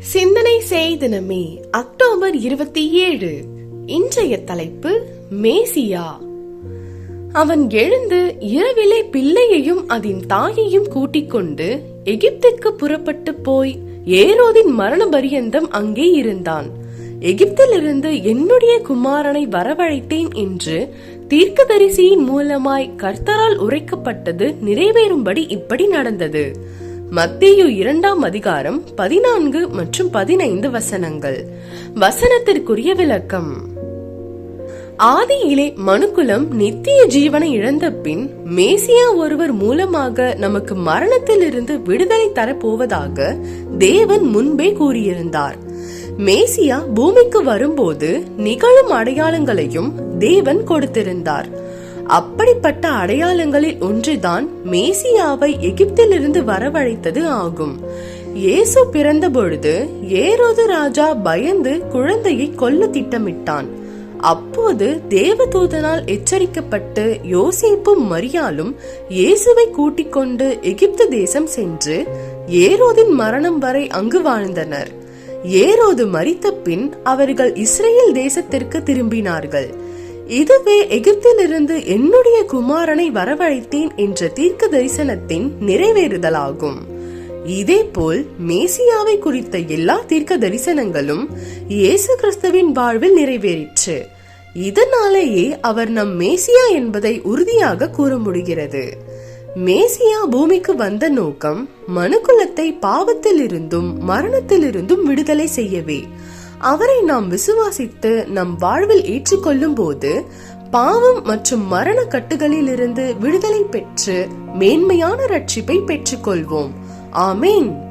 சிந்தனை செய்தினமே அக்டோபர் இருபத்தி ஏழு இன்றைய தலைப்பு மேசியா. அவன் எழுந்து இரவிலே பிள்ளையையும் அதன் தாயையும் கூட்டிக் கொண்டு எகிப்திற்கு புறப்பட்டு போய் ஏரோதின் மரண பரியந்தம் அங்கே இருந்தான். எகிப்திலிருந்து என்னுடைய குமாரனை வரவழைத்தேன் என்று தீர்க்கதரிசியின் மூலமாய் கர்த்தரால் உரைக்கப்பட்டது நிறைவேறும்படி இப்படி நடந்தது. மத்தியு இரண்டாம் அதிகாரம் பதினான்கு மற்றும் பதினைந்து வசனங்கள். வசனத்திற்குரிய விளக்கம். ஆதியிலே மனுக்குலம் நித்திய ஜீவனை இழந்த பின் மேசியா ஒருவர் மூலமாக நமக்கு மரணத்திலிருந்து விடுதலை தரப்போவதாக தேவன் முன்பே கூறியிருந்தார். மேசியா பூமிக்கு வரும்போது நிகழும் அடையாளங்களையும் தேவன் கொடுத்திருந்தார். அப்படிப்பட்ட அடையாளங்களில் ஒன்றுதான் மேசியாவை எகிப்திலிருந்து வரவழைத்தது ஆகும். இயேசு பிறந்த பொழுது ஏரோது ராஜா பயந்து குழந்தையை கொல்ல திட்டமிட்டான். அப்போது தேவதூதனால் எச்சரிக்கப்பட்டு யோசிப்பும் மரியாலும் இயேசுவை கூட்டிக் கொண்டு எகிப்து தேசம் சென்று ஏரோதின் மரணம் வரை அங்கு வாழ்ந்தனர். ஏரோது மறித்த பின் அவர்கள் இஸ்ரேல் தேசத்திற்கு திரும்பினார்கள். இதுவே எகிப்திலிருந்து என்னுடைய குமாரனை வரவழைத்தேன் என்ற தீர்க்க தரிசனத்தின் நிறைவேறுதலாகும். இதேபோல் மேசியாவை குறித்த எல்லா தீர்க்க தரிசனங்களும் இயேசு கிறிஸ்துவின் வாழ்வில் நிறைவேறிற்று. இதனாலேயே அவர் நம் மேசியா என்பதை உறுதியாக கூற முடிகிறது. மேசியா பூமிக்கு வந்த நோக்கம் மனுக்குலத்தை பாவத்திலிருந்தும் மரணத்திலிருந்தும் விடுதலை செய்யவே. அவரை நாம் விசுவாசித்து நம் வாழ்வில் ஏற்றுக்கொள்ளும் போது பாவம் மற்றும் மரண கட்டுகளிலிருந்து விடுதலை பெற்று மேன்மையான ரட்சிப்பை பெற்றுக்கொள்வோம். ஆமேன்.